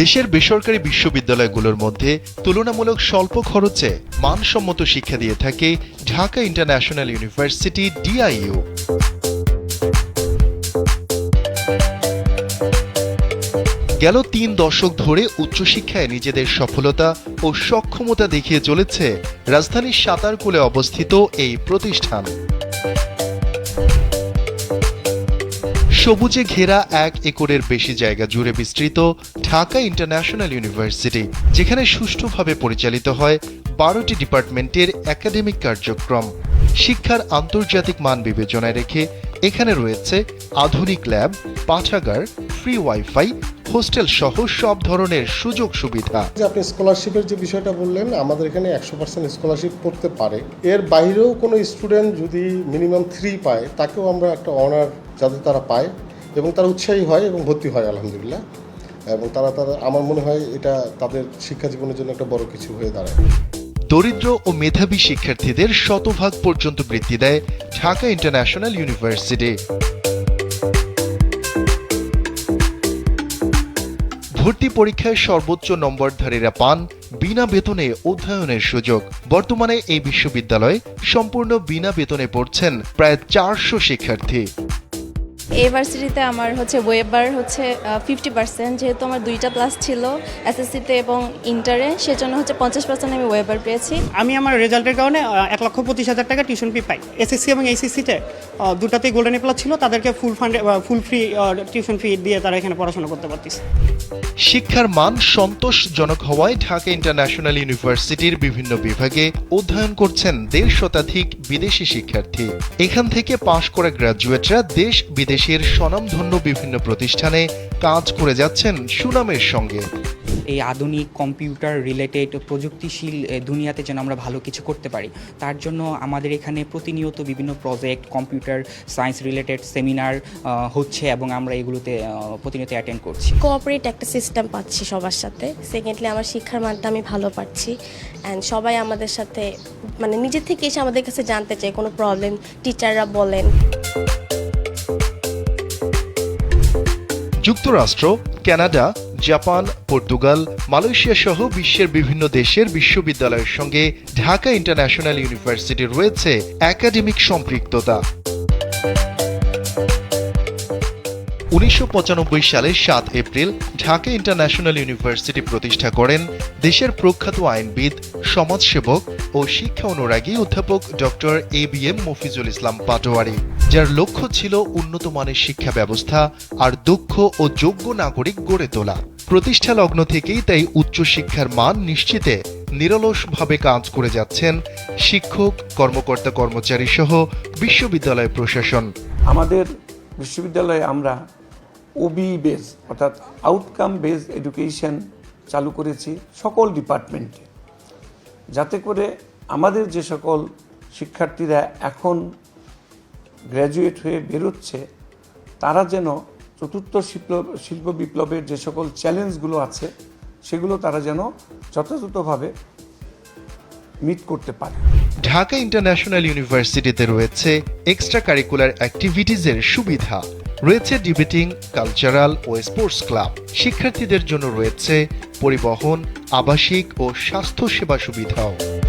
দেশের বেসরকারি বিশ্ববিদ্যালয়গুলোর মধ্যে তুলনামূলক স্বল্প খরচে মানসম্মত শিক্ষা দিয়ে থাকে ঢাকা ইন্টারন্যাশনাল ইউনিভার্সিটি ডিআইইউ। গেল তিন দশক ধরে উচ্চশিক্ষায় নিজেদের সফলতা ও সক্ষমতা দেখিয়ে চলেছে রাজধানীর সাতারকুলে অবস্থিত এই প্রতিষ্ঠান। সবুজে ঘেরা এক একরের বেশি জায়গা জুড়ে বিস্তৃত ঢাকা ইন্টারন্যাশনাল ইউনিভার্সিটি, যেখানে সুষ্ঠুভাবে পরিচালিত হয় বারোটি ডিপার্টমেন্টের একাডেমিক কার্যক্রম। শিক্ষার আন্তর্জাতিক মান বিবেচনায় রেখে এখানে রয়েছে আধুনিক ল্যাব, পাঠাগার, ফ্রি ওয়াইফাই, হোস্টেল সহ সব ধরনের সুযোগ সুবিধা। আপনি স্কলারশিপের যে বিষয়টা বললেন, আমাদের এখানে একশো পার্সেন্ট স্কলারশিপ করতে পারে। এর বাইরেও কোনো স্টুডেন্ট যদি মিনিমাম থ্রি পায়, তাকেও আমরা একটা অনার যাতে তারা পায় এবং তারা উৎসাহী হয় এবং ভর্তি হয়, আলহামদুলিল্লাহ। এবং তারা তারা আমার মনে হয় এটা তাদের শিক্ষা জীবনের জন্য একটা বড় কিছু হয়ে দাঁড়ায়। দরিদ্র ও মেধাবী শিক্ষার্থীদের শতভাগ পর্যন্ত বৃত্তি দেয় ঢাকা ইন্টারন্যাশনাল ইউনিভার্সিটি। ভর্তি পরীক্ষায় সর্বোচ্চ নম্বরধারীরা পান বিনা বেতনে অধ্যয়নের সুযোগ। বর্তমানে এই বিশ্ববিদ্যালয়ে সম্পূর্ণ বিনা বেতনে পড়ছেন প্রায় চারশো শিক্ষার্থী। এই ভার্সিটিতে আমার হচ্ছে ওয়েবার হচ্ছে ফিফটি পার্সেন্ট যেহেতু আমার দুইটা ক্লাস ছিল এসএসসিতে এবং ইন্টারে সেজন্য হচ্ছে পঞ্চাশ পার্সেন্ট আমি ওয়েবার পেয়েছি। আমি আমার রেজাল্টের কারণে এক লক্ষ পঁচিশ হাজার টাকা টিউশন ফি পাই। এসএসসি এবং এইচএসসিতে দুটাতেই গোল্ডেন এপ্লাস ছিল তাদেরকে ফুল ফান্ডে ফুল ফ্রি টিউশন ফি দিয়ে তারা এখানে পড়াশোনা করতে পারতেছে। শিক্ষার মান সন্তোষজনক হওয়ায় ঢাকা ইন্টারন্যাশনাল ইউনিভার্সিটির বিভিন্ন বিভাগে অধ্যয়ন করছেন দেড় শতাধিক বিদেশি শিক্ষার্থী। এখান থেকে পাশ করা গ্রাজুয়েটরা দেশ বিদেশের স্বনামধন্য বিভিন্ন প্রতিষ্ঠানে কাজ করে যাচ্ছেন সুনামের সঙ্গে। এই আধুনিক কম্পিউটার রিলেটেড প্রযুক্তিশীল দুনিয়াতে যেন আমরা ভালো কিছু করতে পারি তার জন্য আমাদের এখানে প্রতিনিয়ত বিভিন্ন project computer science related seminar হচ্ছে এবং আমরা এগুলোতে প্রতিনিয়ত অ্যাটেন্ড করছি। কোঅপারেট একটা সিস্টেম পাচ্ছি সবার সাথে। সেকেন্ডলি আমার শিক্ষার মানটা আমি ভালো পাচ্ছি। অ্যান্ড সবাই আমাদের সাথে মানে নিজের থেকে এসে আমাদের কাছে জানতে চায় কোনো প্রবলেম টিচাররা বলেন। যুক্তরাষ্ট্র, কানাডা, জাপান, পর্তুগাল, মালয়েশিয়া সহ বিশ্বের বিভিন্ন দেশের বিশ্ববিদ্যালয়ের সঙ্গে ঢাকা ইন্টারন্যাশনাল ইউনিভার্সিটির রয়েছে একাডেমিক সম্পৃক্ততা। উনিশশো পঁচানব্বই সালের সাত এপ্রিল ঢাকা ইন্টারন্যাশনাল ইউনিভার্সিটি প্রতিষ্ঠা করেন দেশের প্রখ্যাত আইনবিদ, সমাজসেবক ও শিক্ষা অনুরাগী অধ্যাপক doctor A B M Mofizul Islam Patwari, যার লক্ষ্য ছিল উন্নত মানের শিক্ষা ব্যবস্থা আর দক্ষ ও যোগ্য নাগরিক গড়ে তোলা। প্রতিষ্ঠা লগ্ন থেকেই তাই উচ্চশিক্ষার মান নিশ্চিতে নিরলসভাবে কাজ করে যাচ্ছেন শিক্ষক কর্মকর্তা কর্মচারী সহ বিশ্ববিদ্যালয় প্রশাসন। আমাদের বিশ্ববিদ্যালয়ে আমরা ওবি বেস অর্থাৎ আউটকাম বেস এডুকেশন চালু করেছি সকল ডিপার্টমেন্টে যাতে করে আমাদের যে সকল শিক্ষার্থীরা এখন গ্র্যাজুয়েট হয়ে বেরোচ্ছে, তারা যেন চতুর্থ শিল্প শিল্প বিপ্লবের যে সকল চ্যালেঞ্জগুলো আছে, সেগুলো তারা যেন যথাযথভাবে মিট করতে পারে। ঢাকা ইন্টারন্যাশনাল ইউনিভার্সিটিতে রয়েছে এক্সট্রা কারিকুলার অ্যাক্টিভিটিজের সুবিধা। রয়েছে ডিবেটিং কালচারাল ও স্পোর্টস ক্লাব। শিক্ষার্থীদের জন্য রয়েছে পরিবহন আবাসিক ও স্বাস্থ্যসেবা সুবিধাও।